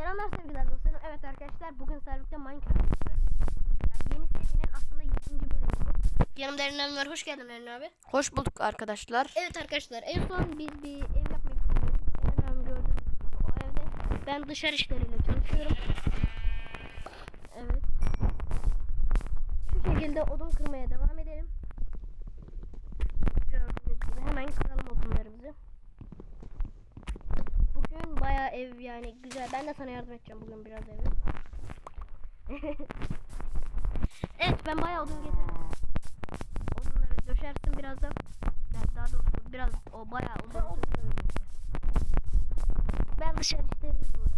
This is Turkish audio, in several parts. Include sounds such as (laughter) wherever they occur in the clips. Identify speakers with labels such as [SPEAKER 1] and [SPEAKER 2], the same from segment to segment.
[SPEAKER 1] Selamlar sevgili dostlarım. Evet arkadaşlar bugün servikte Minecraft yapıyoruz. Yani yeni serinin aslında 7. bölümü bu. Yanımda Eren var. Hoş geldin Eren abi.
[SPEAKER 2] Hoş bulduk arkadaşlar.
[SPEAKER 1] Evet arkadaşlar en son biz bir ev yapmayı planlıyorduk. Eren abi gördüğünüz gibi o evde. Ben dışarı işleriyle çalışıyorum. Evet. Şu şekilde odun kırmaya devam edelim. Gördüğünüz gibi hemen kıralım odunlarımızı. Bugün bayağı ev yani güzel. Ben de sana yardım edeceğim bugün biraz evi. (laughs) evet ben bayağı odun getirdim. Odunları döşersin birazdan. Yani daha doğrusu biraz o bayağı odun. Ben dışarı işleriyle uğraşıyorum.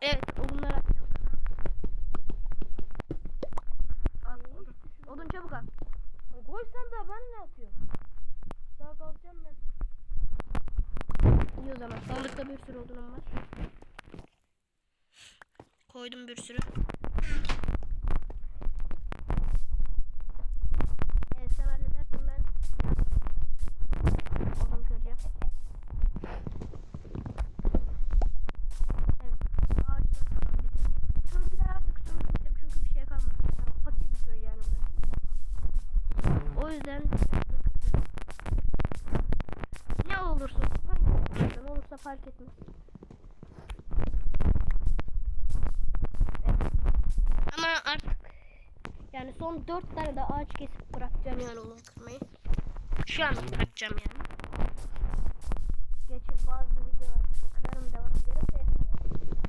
[SPEAKER 1] Evet odunları atacağım sana. Al odun. Odun çabuk al.
[SPEAKER 2] Koy sen de ben ne atıyorum? Daha kalacağım ben.
[SPEAKER 1] İyi o zaman. Sandıkta bir sürü odunum var. Koydum bir sürü. Evet sen halledersin ben. Odun kıracağım. Evet. Ağaçlar falan bitirdik. Köylüler artık sömürmeyeceğim çünkü bir şey kalmadı. Yani fakir bir köy yani burası. O yüzden kıracağım. Ne olursa olsun hangi olursa olursa fark etmez. Evet. Ama artık yani son dört tane de ağaç kesip bırakacağım yani onu kırmayı. Şu an bırakacağım yani. Geçe bazı videolarda kırarım devam ederim de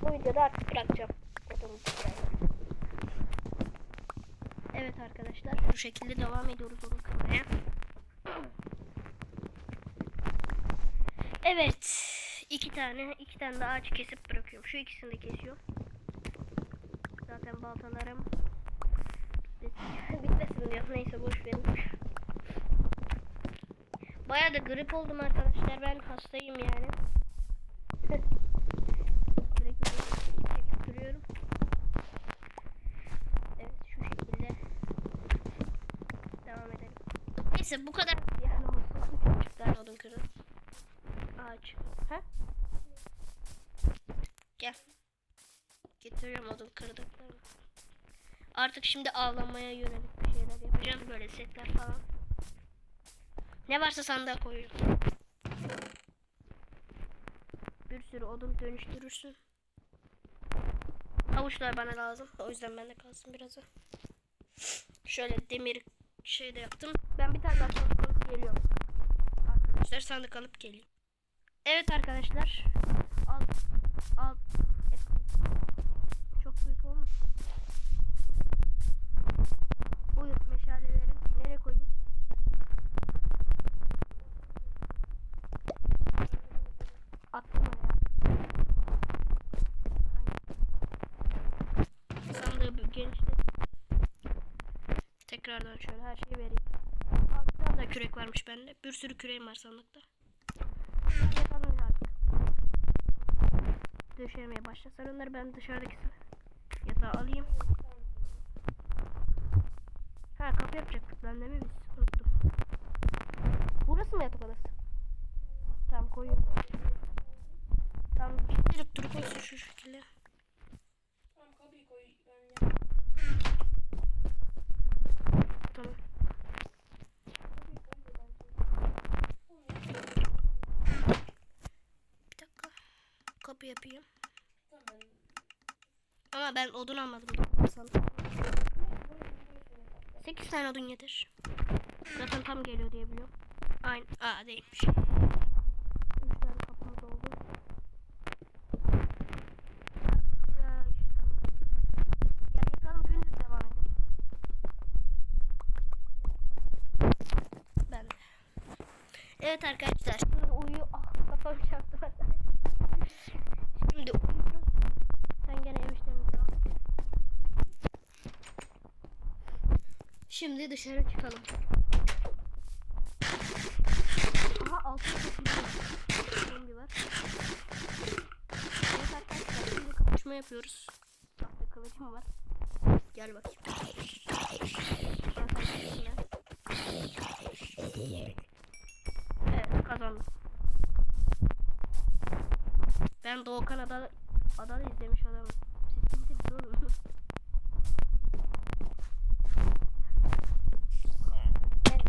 [SPEAKER 1] bu videoda artık bırakacağım. Evet arkadaşlar bu şekilde devam ediyoruz onu kırmaya. Evet. İki tane, iki tane de ağaç kesip bırakıyorum. Şu ikisini de kesiyorum. Zaten baltalarım (laughs) bitmesin, diyor. Neyse boş verin. Bayağı da grip oldum arkadaşlar. Ben hastayım yani. (laughs) Sürekli çekip duruyorum. Evet şu şekilde devam edelim. Neyse bu kadar yani olsun. Çok tane odun kırın. Ağaç. Ha? Gel. Getiriyorum odun kırdıklarını. Artık şimdi avlanmaya yönelik bir şeyler yapacağım. Böyle setler falan. Ne varsa sandığa koyuyorum. Bir sürü odun dönüştürürsün. Havuçlar bana lazım. O yüzden bende kalsın biraz. Şöyle demir şey de yaptım. Ben bir tane daha sandık alıp geliyorum. Arkadaşlar sandık alıp geleyim. Evet arkadaşlar. Tekrardan şöyle her şeyi vereyim. Al bir tane daha kürek varmış bende. Bir sürü küreğim var sandıkta. Yatalım biz artık. Döşemeye başla. Sarınları ben dışarıdaki yatağı alayım. Ha kapı yapacaktık lan değil mi biz? Unuttum. Burası mı yatak odası? Tamam koyuyorum. Tamam direkt dur koysun şu şekilde.
[SPEAKER 2] Tamam kapıyı koy. Ben ya.
[SPEAKER 1] Tamam. Bir dakika. Kapı yapayım.
[SPEAKER 2] Tamam ben.
[SPEAKER 1] Ben odun almadım. Sana. 8 tane odun yeter. Zaten tam geliyor diye biliyorum. Aynen. Aa değilmiş. 3 tane kapımız oldu. Ya, işte tamam. Gel yatalım gündüz devam edelim. Ben de. Evet arkadaşlar şimdi uyu. Ah kafam çarptı. şimdi uyuyoruz. Sen gene ev işlerine devam et. Şimdi dışarı çıkalım. Aha altın kapı zombi var. Evet arkadaşlar şimdi kapışma yapıyoruz. Tahta kılıcım var. Gel var. Evet kazandım. Ben Doğukan Adal Adal izlemiş adamım. Siz kimsiniz oğlum? Evet.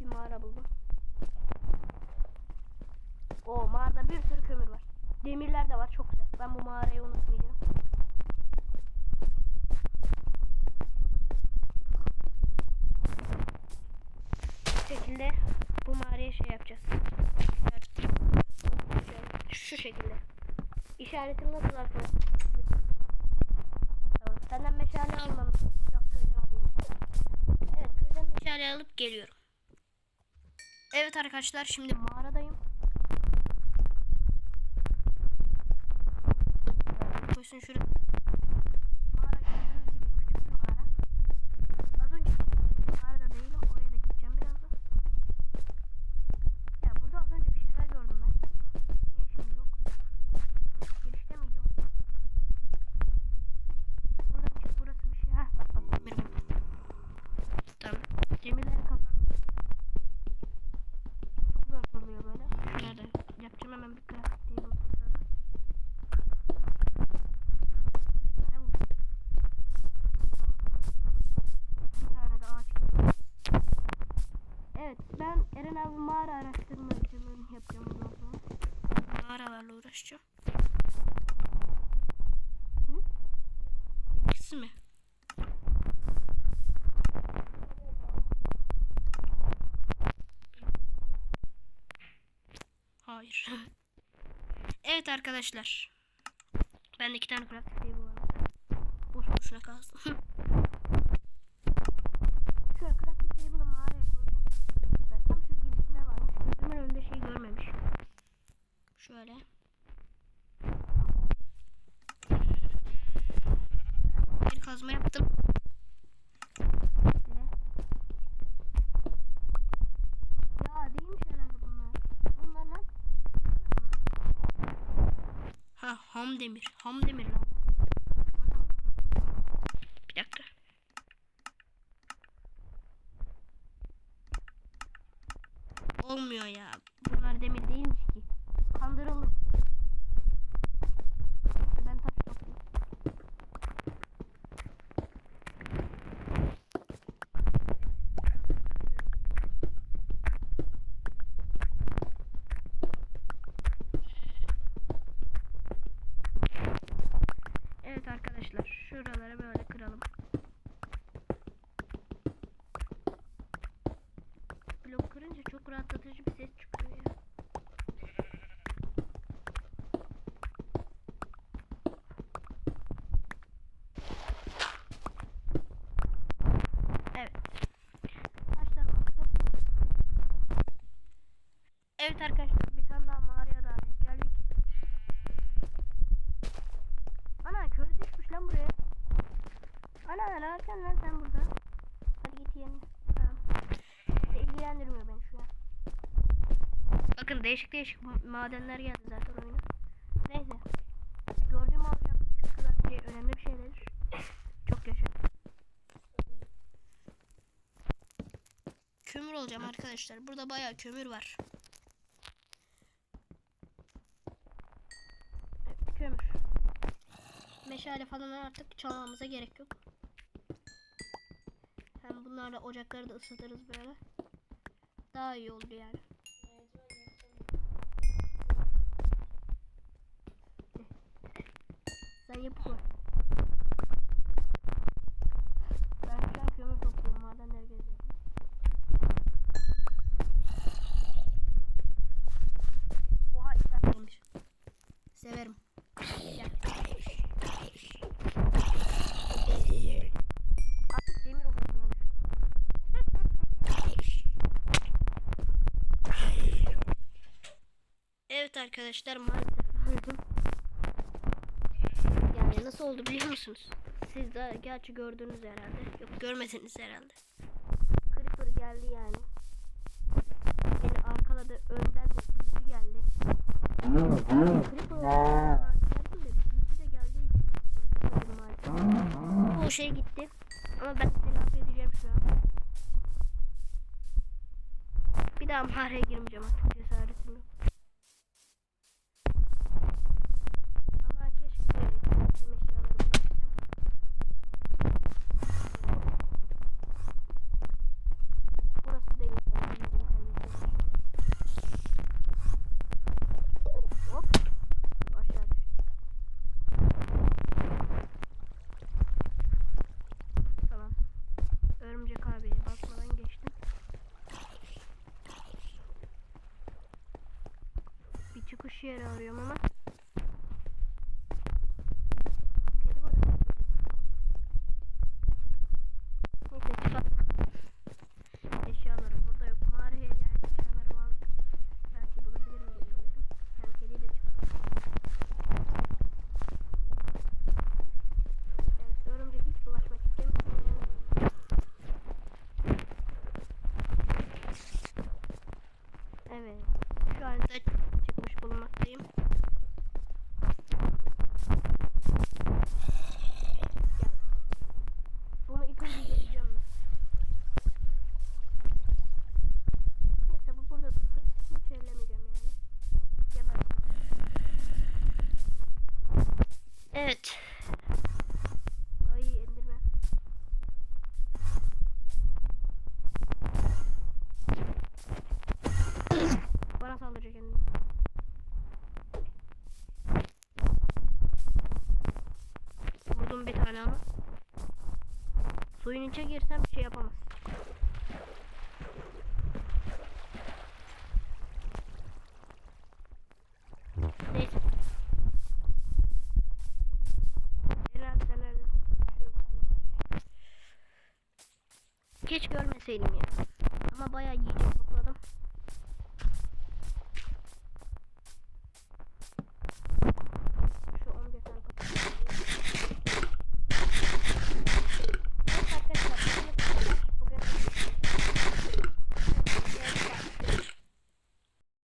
[SPEAKER 1] Bir mağara buldum. O mağarada bir sürü kömür var. Demirler de var çok güzel. Ben bu mağarayı unutmayacağım. Bu şekilde bu mağaraya şey yapacağız. Şu şekilde. İşaretim nasıl arkadaşlar? Tamam. Senden meşale almam. Yok köyden alayım. Evet köyden meşale alıp geliyorum. Evet arkadaşlar şimdi mağaradayım. Şuraya. Mağara gördüğünüz gibi küçük bir mağara. Az önce mağarada değilim. Oraya da gideceğim birazdan. Ya burada az önce bir şeyler gördüm ben. Niye şimdi yok? Girişte miydi o? Buradan çık burası bir şey. Heh bak bak demir buldum. Tamam. Demirleri kazandım. Çok zor soruluyor böyle. Nerede? Yapacağım hemen bir crafting table tekrardan. Üç tane buldum. Tamam. Bir tane de ağaç. Evet ben Eren araştırmacılığını yapacağım bundan sonra. Mağaralarla uğraşacağım. Hı? Gereksiz mi? Hayır. (laughs) evet arkadaşlar. Ben de iki tane crafting table var. Boş boşuna kalsın. Şöyle crafting table'ı mağaraya koyacağım. Tam şu girişinde varmış. Gözümün önünde şey görmemiş. Şöyle. Bir kazma yaptım. Şöyle. Ya değilmiş herhalde bunlar. Bunlar lan. Ha ham demir. Ham demir lan. Bir dakika. Olmuyor ya. Bunlar demir değilmiş ki. Kandırıldım. Ben taş toplayayım. Evet arkadaşlar şuraları böyle kıralım. Blok kırınca çok rahatlatıcı bir ses çıkıyor ya. Evet. Taşlarımızı kırdık. Evet arkadaşlar bir tane daha mağaraya daha denk geldik. Ana köylü düşmüş lan buraya. Yapıyorsun lan sen burada? Hadi git yerine. Tamam. İlgilendirmiyor beni şu an. Bakın değişik değişik ma- madenler geldi zaten oyuna. Neyse. Gördüğüm alacağım. Çünkü bence önemli bir şeyler. Çok yaşa. Kömür olacağım arkadaşlar. Burada bayağı kömür var. Evet, kömür. Meşale falan artık çalmamıza gerek yok. Bunlarla ocakları da ısıtırız böyle. Daha iyi oldu yani. Sen yap koy. Ben şu an kömür topluyorum. Madenler geziyorum. Oha isterliymiş. Severim. Gel. Artık demir olsun yani. Evet arkadaşlar maalesef öldüm. Yani nasıl oldu biliyor musunuz? Siz de gerçi gördünüz herhalde. Yok görmediniz herhalde. Creeper geldi yani. Beni arkaladı. Önden de büyücü geldi. O şey gitti. Ama ben telafi edeceğim şu an. Bir daha mağaraya girmeyeceğim artık cesaretim yok. işe yarar ama. kaldırıyor kendini. Vurdum bir tane ama. Suyun içe girsem bir şey yapamaz. Neyse. Görmeseydim ya. Ama bayağı yiyecek.